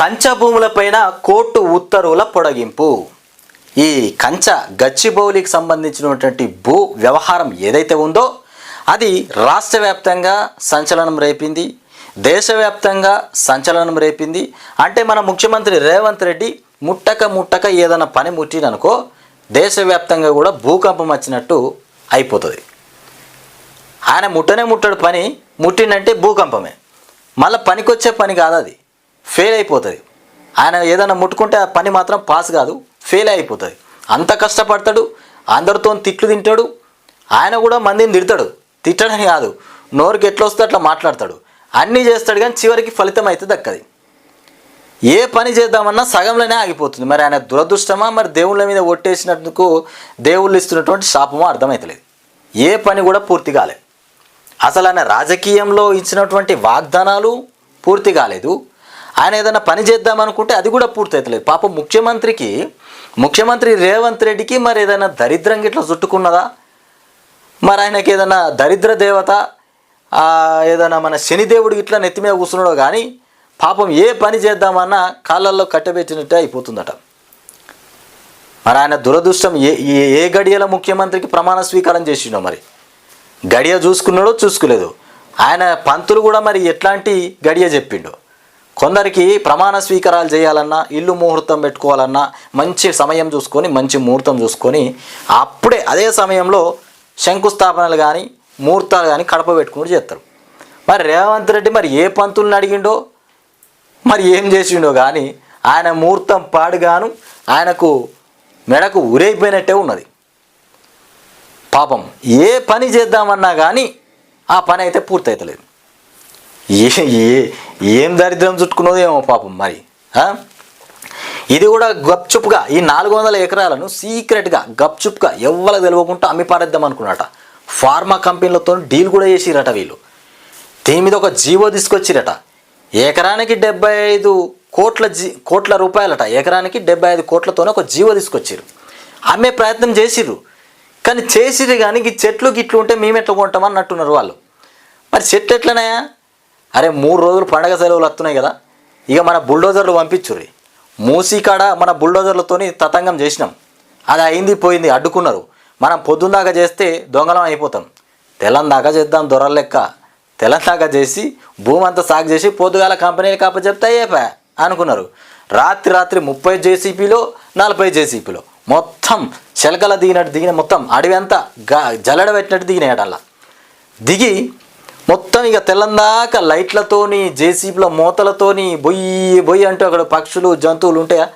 కంచ భూములపైన court ఉత్తర్వుల పొడిగింపు. ఈ కంచ గచ్చిబౌలికి సంబంధించినటువంటి భూ వ్యవహారం ఏదైతే ఉందో అది రాష్ట్ర వ్యాప్తంగా సంచలనం రేపింది దేశవ్యాప్తంగా సంచలనం రేపింది. అంటే మన ముఖ్యమంత్రి రేవంత్ రెడ్డి ముట్టక ముట్టక ఏదైనా పని ముట్టిననుకో దేశవ్యాప్తంగా కూడా భూకంపం వచ్చినట్టు అయిపోతుంది. ఆయన ముట్టనే ముట్టడు పని ముట్టిందంటే భూకంపమే. మళ్ళీ పనికొచ్చే పని కాదు అది ఫెయిల్ అయిపోతుంది. ఆయన ఏదైనా ముట్టుకుంటే ఆ పని మాత్రం పాస్ కాదు ఫెయిల్ అయిపోతుంది. అంత కష్టపడతాడు అందరితో తిట్లు తింటాడు ఆయన కూడా మందిని తిడతాడు. తిట్టడని కాదు నోరుకి ఎట్లా వస్తే అట్లా మాట్లాడతాడు. అన్నీ చేస్తాడు కానీ చివరికి ఫలితం అయితే దక్కది. ఏ పని చేద్దామన్నా సగంలోనే ఆగిపోతుంది. మరి ఆయన దురదృష్టమా? మరి దేవుళ్ళ మీద ఒట్టేసినందుకు దేవుళ్ళు ఇస్తున్నటువంటి శాపమో అర్థమవుతలేదు ఏ పని కూడా పూర్తి కాలేదు అసలు ఆయన రాజకీయంలో ఇచ్చినటువంటి వాగ్దానాలు పూర్తి కాలేదు. ఆయన ఏదైనా పని చేద్దామనుకుంటే అది కూడా పూర్తయితలేదు. పాపం ముఖ్యమంత్రికి ముఖ్యమంత్రి రేవంత్ రెడ్డికి మరి ఏదైనా దరిద్రం గిట్లా చుట్టుకున్నదా? మరి ఆయనకి ఏదైనా దరిద్ర దేవత ఏదైనా మన శనిదేవుడు ఇట్లా నెత్తి మీద కూర్చున్నాడో కానీ పాపం ఏ పని చేద్దామన్నా కాళ్ళల్లో కట్టబెట్టినట్టే అయిపోతుందట. మరి ఆయన దురదృష్టం ఏ ఏ- ఏ గడియల ముఖ్యమంత్రికి ప్రమాణ స్వీకారం చేసిండో మరి? గడియ చూసుకున్నాడో చూసుకోలేదు. ఆయన పంతులు కూడా మరి ఎట్లాంటి గడియ చెప్పిండో? కొందరికి ప్రమాణ స్వీకారాలు చేయాలన్నా ఇల్లు ముహూర్తం పెట్టుకోవాలన్నా మంచి సమయం చూసుకొని మంచి ముహూర్తం చూసుకొని అప్పుడే అదే సమయంలో శంకుస్థాపనలు కానీ ముహూర్తాలు కానీ కడప పెట్టుకుంటూ చేస్తారు. మరి రేవంత్ రెడ్డి మరి ఏ పంతుల్ని అడిగిండో మరి ఏం చేసిండో కానీ ఆయన ముహూర్తం పాడుగాను ఆయనకు మెడకు ఉరైపోయినట్టే ఉన్నది. పాపం ఏ పని చేద్దామన్నా కానీ ఆ పని అయితే పూర్తయితలేదు. ఏ ఏం దరిద్రం చుట్టుకున్నదో ఏమో పాపం మరి ఇది కూడా గప్చుప్గా ఈ నాలుగు వందల ఎకరాలను సీక్రెట్గా గప్చుప్గా ఎవ్వరికి తెలియకుండా అమ్మి పారేద్దాం అనుకున్నట. ఫార్మా కంపెనీలతో డీల్ కూడా చేసిరట వీళ్ళు. దీని మీద ఒక జీవో తీసుకొచ్చిరట. ఎకరానికి డెబ్బై ఐదు కోట్ల జీ కోట్ల రూపాయలట. ఎకరానికి డెబ్బై ఐదు కోట్లతోనే ఒక జీవో తీసుకొచ్చారు అమ్మే ప్రయత్నం చేసిర్రు. కానీ చేసిర్రు కానీ ఈ చెట్లు గిట్లు ఉంటే మేము ఎట్లా కొంటాం అన్నట్టున్నారు వాళ్ళు. మరి చెట్లు ఎట్లనాయా అరే మూడు రోజులు పండగ సెలవులు వస్తున్నాయి కదా ఇక మన బుల్డోజర్లు పంపించుర్రి. మూసీ కాడ మన బుల్డోజర్లతోని తతంగం చేసినాం. అది అయింది పోయింది అడ్డుకున్నారు. మనం పొద్దుందాకా చేస్తే దొంగలం అయిపోతాం. తెల్లందాకా చేద్దాం దొరల లెక్క. దాకా చేసి భూమి అంతా సాగు చేసి పొద్దుగాల కంపెనీలు కాప చెప్తే అయ్యేపా అనుకున్నారు. రాత్రి రాత్రి ముప్పై జేసీపీలో నలభై జేసీపీలో. మొత్తం చిలకల దిగినట్టు దిగిన మొత్తం అడవి అంతా గా జల్లడ పెట్టినట్టు దిగినాయటల్లా దిగి మొత్తం ఇక తెల్లందాక లైట్లతోని జేసీబీల మూతలతోని బొయ్యి బొయ్యి అంటూ అక్కడ పక్షులు జంతువులు ఉంటాయా?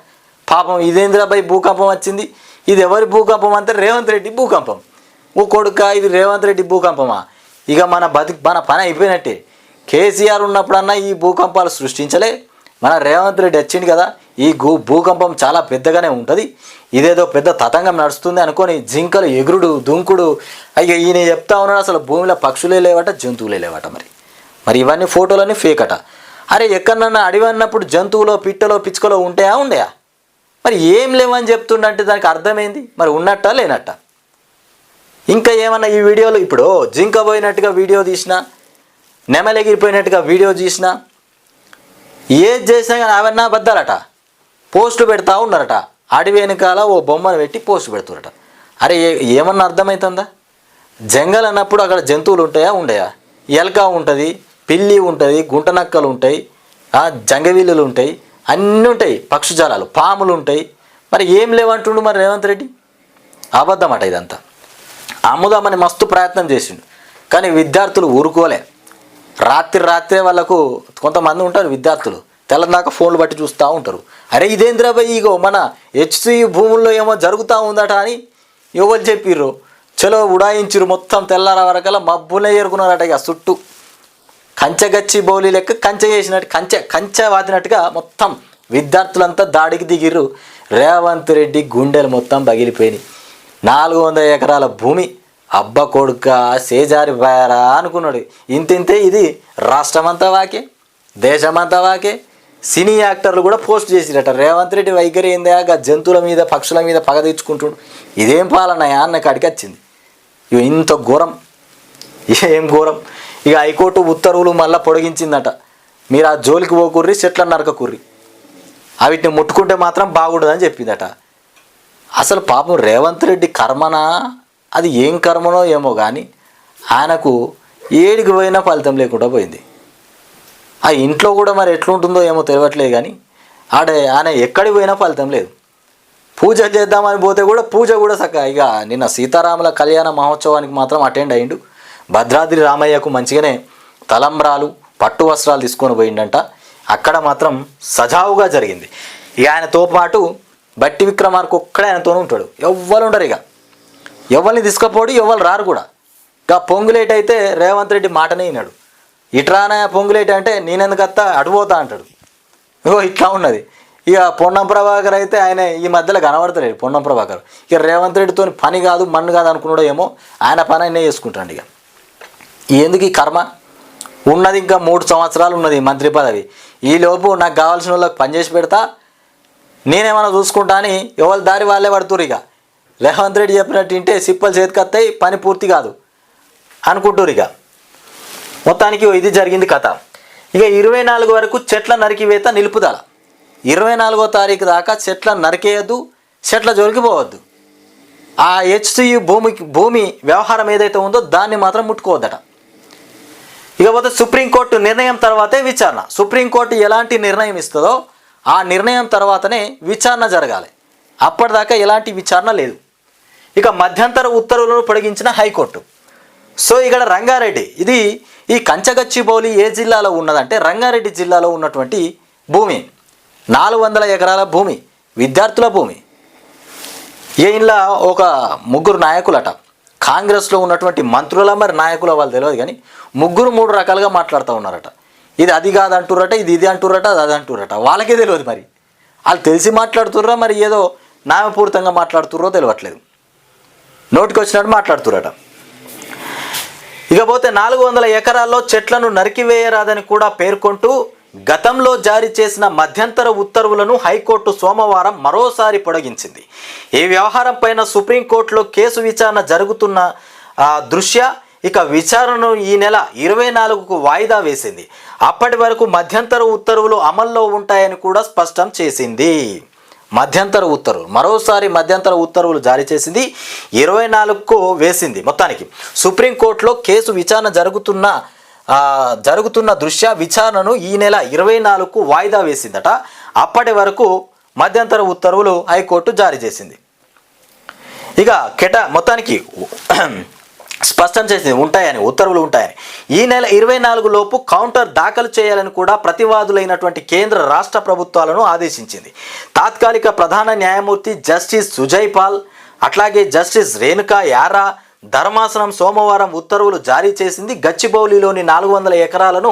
పాపం ఇదేంద్రాబాయి భూకంపం వచ్చింది? ఇది ఎవరి భూకంపం అంటే రేవంత్ రెడ్డి భూకంపం. ఓ కొడుక ఇది రేవంత్ రెడ్డి భూకంపమా? ఇక మన బతి మన పని అయిపోయినట్టే. కేసీఆర్ ఉన్నప్పుడన్నా ఈ భూకంపాలు సృష్టించలే. మన రేవంత్ రెడ్డి వచ్చింది కదా ఈ భూ భూకంపం చాలా పెద్దగానే ఉంటుంది. ఇదేదో పెద్ద తతంగం నడుస్తుంది అనుకొని జింకలు ఎగురుడు దుంకుడు. అయ్యో ఈయన చెప్తా ఉన్నాడు అసలు భూమిలో పక్షులే లేవట జంతువులే లేవట మరి. మరి ఇవన్నీ ఫోటోలన్నీ ఫేక్ అట అరే ఎక్కడన్నా అడవి అన్నప్పుడు జంతువులో పిట్టలో పిచ్చుకలో ఉంటాయా ఉండయా? మరి ఏం లేవని చెప్తుండంటే దానికి అర్థమైంది? మరి ఉన్నట్టా లేనట్ట? ఇంకా ఏమన్నా ఈ వీడియోలో ఇప్పుడు జింక పోయినట్టుగా వీడియో తీసినా నెమలెగిరిపోయినట్టుగా వీడియో తీసినా ఏది చేసినా కానీ అవన్నీ అబద్ధాలట పోస్టు పెడతా ఉన్నారట. అడవి వెనకాల ఓ బొమ్మను పెట్టి పోస్ట్ పెడుతున్నారట. అరే ఏమన్నా అర్థమవుతుందా జంగల్ అన్నప్పుడు అక్కడ జంతువులు ఉంటాయా? ఉండయా? ఎలక ఉంటుంది పిల్లి ఉంటుంది గుంటనక్కలు ఉంటాయి ఆ, ఉంటాయి అన్నీ ఉంటాయి. పక్షుజాలాలు పాములు ఉంటాయి. మరి ఏం లేవంటుండు మరి రేవంత్ రెడ్డి? అబద్ధమట ఇదంతా. అమ్ముదామని మస్తు ప్రయత్నం చేసిండు. కానీ విద్యార్థులు ఊరుకోలే. రాత్రి రాత్రే వాళ్ళకు కొంతమంది ఉంటారు విద్యార్థులు. తెల్లదాకా ఫోన్లు బట్టి చూస్తూ ఉంటారు. అరే ఇదేంద్రాబాయ్ ఇగో మన హెచ్సి భూముల్లో ఏమో జరుగుతూ ఉందట అని ఎవరు చెప్పిర్రు? చలో ఉడాయించిరు మొత్తం తెల్లార వరకల మబ్బులే ఏరుకున్నారట ఇక చుట్టూ కంచె గచ్చి బౌలి లెక్క కంచె చేసినట్టు కంచె కంచె వాతినట్టుగా మొత్తం విద్యార్థులంతా దాడికి దిగిర్రు. రేవంత్ రెడ్డి గుండెలు మొత్తం పగిలిపోయినాయి. నాలుగు వందల ఎకరాల భూమి అబ్బ కొడుక సేజారి బాయరా అనుకున్నాడు. ఇంతింతే ఇది రాష్ట్రమంతా వాకే దేశమంతా వాకే. సినీ యాక్టర్లు కూడా పోస్ట్ చేసిరట. రేవంత్ రెడ్డి వైఖరి ఏందాక జంతువుల మీద పక్షుల మీద పగ తెచ్చుకుంటుడు. ఇదేం పాలనయా అన్న కాడికి వచ్చింది. ఇగో ఇంత ఘోరం. ఏం ఘోరం? ఇక హైకోర్టు ఉత్తర్వులు మళ్ళీ పొడిగించిందట. మీరు ఆ జోలికి పోకుర్రి చెట్ల నరకకుర్రి. అవిటిని ముట్టుకుంటే మాత్రం బాగుండదని చెప్పిందట. అసలు పాపం రేవంత్ రెడ్డి కర్మనా? అది ఏం కర్మనో ఏమో కానీ ఆయనకు ఏడికి పోయినా ఫలితం లేకుండా పోయింది. ఆ ఇంట్లో కూడా మరి ఎట్లుంటుందో ఏమో తెలియట్లేదు కానీ ఆడే ఆయన ఎక్కడికి పోయినా ఫలితం లేదు. పూజ చేద్దామని పోతే కూడా పూజ కూడా చక్కగా ఇక నిన్న సీతారాముల కళ్యాణ మహోత్సవానికి మాత్రం అటెండ్ అయిండు. భద్రాద్రి రామయ్యకు మంచిగానే తలంబ్రాలు పట్టు వస్త్రాలు తీసుకొని పోయిండంట. అక్కడ మాత్రం సజావుగా జరిగింది. ఇక ఆయనతో పాటు బట్టి విక్రమార్కు ఒక్కడే ఆయనతోనే ఉంటాడు. ఎవ్వరు ఉండరు ఇక. ఎవరిని తీసుకపోడు ఎవరు రారు కూడా. ఇక పొంగులేటి అయితే రేవంత్ రెడ్డి మాటనే విన్నాడు ఇట్రానా పొంగులేటి అంటే నేనెందుకు అత్తా అడిపోతా అంటాడు. ఓ ఇట్లా ఉన్నది. ఇక పొన్నం ప్రభాకర్ అయితే ఆయన ఈ మధ్యలో కనబడతలేడు పొన్నం ప్రభాకర్. ఇక రేవంత్ రెడ్డితో పని కాదు మన్ను కాదు అనుకున్నాడో ఏమో ఆయన పని ఆయనే చేసుకుంటాడు ఇక. ఎందుకు ఈ కర్మ? ఉన్నది ఇంకా మూడు సంవత్సరాలు ఉన్నది మంత్రి పదవి. ఈలోపు నాకు కావాల్సిన వాళ్ళకి పనిచేసి పెడతా నేనేమన్నా చూసుకుంటా అని ఎవరి దారి వాళ్ళే పడుతురు ఇక. రేవంత్ రెడ్డి చెప్పినట్టు వింటే సిప్పలు చేతికత్తాయి పని పూర్తి కాదు. అనుకుంటురు ఇక. మొత్తానికి ఇది జరిగింది కథ. ఇక ఇరవై నాలుగు వరకు చెట్ల నరికివేత నిలుపుదల. ఇరవై నాలుగో తారీఖు దాకా చెట్ల నరికేయద్దు చెట్ల జొరికిపోవద్దు ఆ హెచ్సియు భూమికి భూమి వ్యవహారం ఏదైతే ఉందో దాన్ని మాత్రం ముట్టుకోవద్దట. ఇకపోతే సుప్రీంకోర్టు నిర్ణయం తర్వాతే విచారణ. సుప్రీంకోర్టు ఎలాంటి నిర్ణయం ఇస్తుందో ఆ నిర్ణయం తర్వాతనే విచారణ జరగాలి. అప్పటిదాకా ఎలాంటి విచారణ లేదు. ఇక మధ్యంతర ఉత్తర్వులను పొడిగించిన హైకోర్టు. సో ఇక్కడ రంగారెడ్డి ఇది ఈ కంచగచ్చిబౌలి ఏ జిల్లాలో ఉన్నదంటే రంగారెడ్డి జిల్లాలో ఉన్నటువంటి భూమి. నాలుగు వందల ఎకరాల భూమి విద్యార్థుల భూమి. ఈయనలా ఒక ముగ్గురు నాయకులట. కాంగ్రెస్లో ఉన్నటువంటి మంత్రుల మరి నాయకుల వాళ్ళు తెలియదు కానీ ముగ్గురు మూడు రకాలుగా మాట్లాడుతూ ఉన్నారట. ఇది అది కాదు అంటుర్రట ఇది ఇది అంటురట అది అది అంటురట వాళ్ళకే తెలియదు మరి. వాళ్ళు తెలిసి మాట్లాడుతుర్రా మరి ఏదో నామపూరితంగా మాట్లాడుతుర్రో తెలియట్లేదు నోటికి వచ్చినట్టు ఇకపోతే నాలుగు వందల ఎకరాల్లో చెట్లను నరికివేయరాదని కూడా పేర్కొంటూ గతంలో జారీ చేసిన మధ్యంతర ఉత్తర్వులను హైకోర్టు సోమవారం మరోసారి పొడిగించింది. ఈ వ్యవహారం పైన సుప్రీంకోర్టులో కేసు విచారణ జరుగుతున్న దృశ్య దృష్ట్యా ఇక విచారణను ఈ నెల ఇరవై నాలుగుకు వాయిదా వేసింది. అప్పటి వరకు మధ్యంతర ఉత్తర్వులు అమల్లో ఉంటాయని కూడా స్పష్టం చేసింది. మధ్యంతర ఉత్తర్వులు. మరోసారి మధ్యంతర ఉత్తర్వులు జారీ చేసింది ఇరవై నాలుగుకు వేసింది మొత్తానికి. సుప్రీంకోర్టులో కేసు విచారణ జరుగుతున్న జరుగుతున్న దృష్ట్యా విచారణను ఈ నెల ఇరవై నాలుగుకు వాయిదా వేసిందట. అప్పటి వరకు మధ్యంతర ఉత్తర్వులు హైకోర్టు జారీ చేసింది. ఇక కెట మొత్తానికి స్పష్టం చేసింది ఉంటాయని ఉత్తర్వులు ఉంటాయని. ఈ నెల ఇరవై నాలుగు లోపు కౌంటర్ దాఖలు చేయాలని కూడా ప్రతివాదులైనటువంటి కేంద్ర రాష్ట్ర ప్రభుత్వాలను ఆదేశించింది. తాత్కాలిక ప్రధాన న్యాయమూర్తి జస్టిస్ సుజయ్ పాల్ అట్లాగే జస్టిస్ రేణుకా యారా ధర్మాసనం సోమవారం ఉత్తర్వులు జారీ చేసింది. గచ్చిబౌలిలోని నాలుగు వందల ఎకరాలను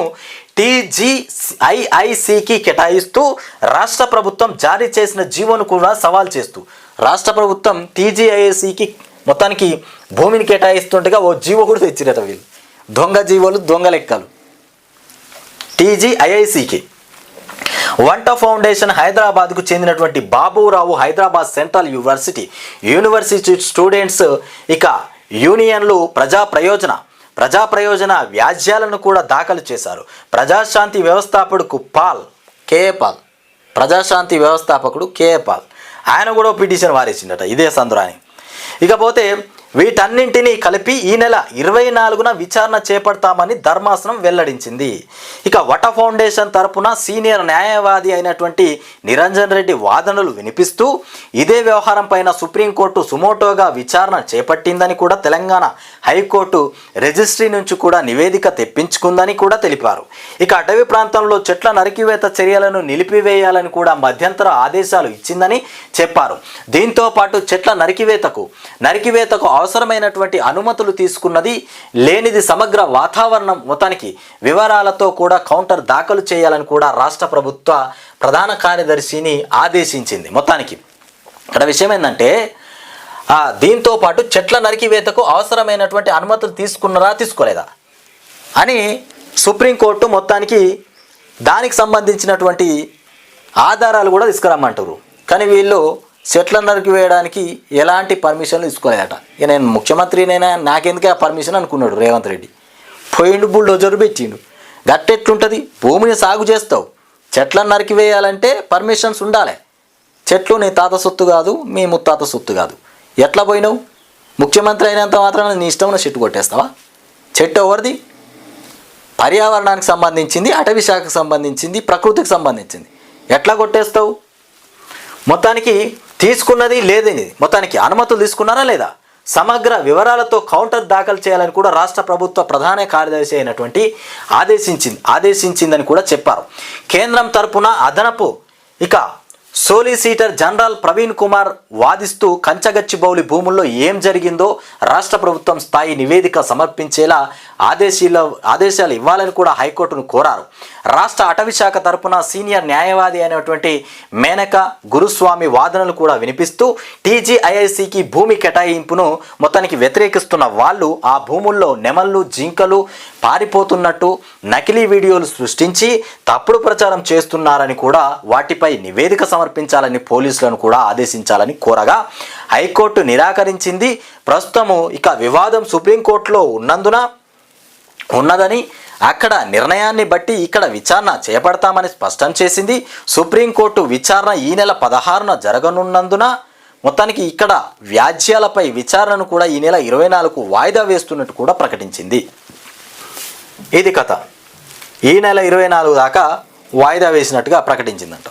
టీజీఐఐసికి కేటాయిస్తూ రాష్ట్ర ప్రభుత్వం జారీ చేసిన జీవోను కూడా సవాల్ చేస్తూ. రాష్ట్ర ప్రభుత్వం టీజీఐఐసికి మొత్తానికి భూమిని కేటాయిస్తుండగా ఓ జీవో కూడా తెచ్చిరట వీళ్ళు. దొంగ జీవోలు దొంగ లెక్కలు. టీజీఐఐసికి వంట ఫౌండేషన్ హైదరాబాద్కు చెందినటువంటి Baburao Hyderabad central university university students ఇక యూనియన్లు ప్రజా ప్రయోజన ప్రజా ప్రయోజన వ్యాజ్యాలను కూడా దాఖలు చేశారు. ప్రజాశాంతి వ్యవస్థాపకుడు పాల్ కేపాల్ ప్రజాశాంతి వ్యవస్థాపకుడు కేపాల్ ఆయన కూడా పిటిషన్ వారేసిండట ఇదే సందురాని ఇకపోతే వీటన్నింటినీ కలిపి ఈ నెల ఇరవై నాలుగున విచారణ చేపడతామని ధర్మాసనం వెల్లడించింది. ఇక వట ఫౌండేషన్ తరపున సీనియర్ న్యాయవాది అయినటువంటి నిరంజన్ రెడ్డి వాదనలు వినిపిస్తూ ఇదే వ్యవహారం పైన సుప్రీంకోర్టు సుమోటోగా విచారణ చేపట్టిందని కూడా తెలంగాణ హైకోర్టు రిజిస్ట్రీ నుంచి కూడా నివేదిక తెప్పించుకుందని కూడా తెలిపారు. ఇక అటవీ ప్రాంతంలో చెట్ల నరికివేత చర్యలను నిలిపివేయాలని కూడా మధ్యంతర ఆదేశాలు ఇచ్చిందని చెప్పారు. దీంతో పాటు చెట్ల నరికివేతకు నరికివేతకు అవసరమైనటువంటి అనుమతులు తీసుకున్నది లేనిది సమగ్ర వాతావరణం మొత్తానికి వివరాలతో కూడా కౌంటర్ దాఖలు చేయాలని కూడా రాష్ట్ర ప్రభుత్వ ప్రధాన కార్యదర్శిని ఆదేశించింది. మొత్తానికి ఇక్కడ విషయం ఏంటంటే దీంతో పాటు చెట్ల నరికివేతకు అవసరమైనటువంటి అనుమతులు తీసుకున్నారా తీసుకోలేదా? అని సుప్రీంకోర్టు మొత్తానికి దానికి సంబంధించినటువంటి ఆధారాలు కూడా తీసుకురమ్మంటారు కానీ వీళ్ళు చెట్ల నరికి వేయడానికి ఎలాంటి పర్మిషన్లు తీసుకోలేదట. ఇక నేను ముఖ్యమంత్రినైనా నాకెందుకే ఆ పర్మిషన్ అనుకున్నాడు రేవంత్ రెడ్డి. పోయిండు బుల్డోజర్ పెట్టిండు. గట్టెట్లుంటుంది? భూమిని సాగు చేస్తావు. చెట్లను నరికి వేయాలంటే పర్మిషన్స్ ఉండాలి. చెట్లు నీ తాత సొత్తు కాదు మీ ముత్తాత సొత్తు కాదు. ఎట్లా పోయినావు? ముఖ్యమంత్రి అయినంత మాత్రాన నీ ఇష్టమైన చెట్టు కొట్టేస్తావా? చెట్టు ఎవరిది? పర్యావరణానికి సంబంధించింది అటవీ శాఖకు సంబంధించింది ప్రకృతికి సంబంధించింది. ఎట్లా కొట్టేస్తావు? మొత్తానికి తీసుకున్నది లేదని మొత్తానికి అనుమతులు తీసుకున్నారా లేదా? సమగ్ర వివరాలతో కౌంటర్ దాఖలు చేయాలని కూడా రాష్ట్ర ప్రభుత్వ ప్రధాన కార్యదర్శి అయినటువంటి ఆదేశించింది ఆదేశించిందని కూడా చెప్పారు. కేంద్రం తరపున అదనపు ఇక సోలిసిటర్ జనరల్ ప్రవీణ్ కుమార్ వాదిస్తూ కంచగచ్చిబౌలి భూముల్లో ఏం జరిగిందో రాష్ట్ర ప్రభుత్వం స్థాయి నివేదిక సమర్పించేలా ఆదేశీల ఆదేశాలు ఇవ్వాలని కూడా హైకోర్టును కోరారు. రాష్ట్ర అటవీ శాఖ తరపున సీనియర్ న్యాయవాది అయినటువంటి మేనక గురుస్వామి వాదనలు కూడా వినిపిస్తూ టీజీఐఐసికి భూమి కేటాయింపును మొత్తానికి వ్యతిరేకిస్తున్న వాళ్ళు ఆ భూముల్లో నెమళ్ళు జింకలు పారిపోతున్నట్టు నకిలీ వీడియోలు సృష్టించి తప్పుడు ప్రచారం చేస్తున్నారని కూడా వాటిపై నివేదిక సమర్పించాలని పోలీసులను కూడా ఆదేశించాలని కోరగా హైకోర్టు నిరాకరించింది. ప్రస్తుతము ఇక వివాదం సుప్రీంకోర్టులో ఉన్నందున ఉన్నదని అక్కడ నిర్ణయాన్ని బట్టి ఇక్కడ విచారణ చేపడతామని స్పష్టం చేసింది. సుప్రీంకోర్టు విచారణ ఈ నెల పదహారున జరగనున్నందున మొత్తానికి ఇక్కడ వ్యాజ్యాలపై విచారణను కూడా ఈ నెల ఇరవై నాలుగు వాయిదా వేస్తున్నట్టు కూడా ప్రకటించింది. ఇది కథ. ఈ నెల ఇరవై నాలుగు దాకా వాయిదా వేసినట్టుగా ప్రకటించిందంట.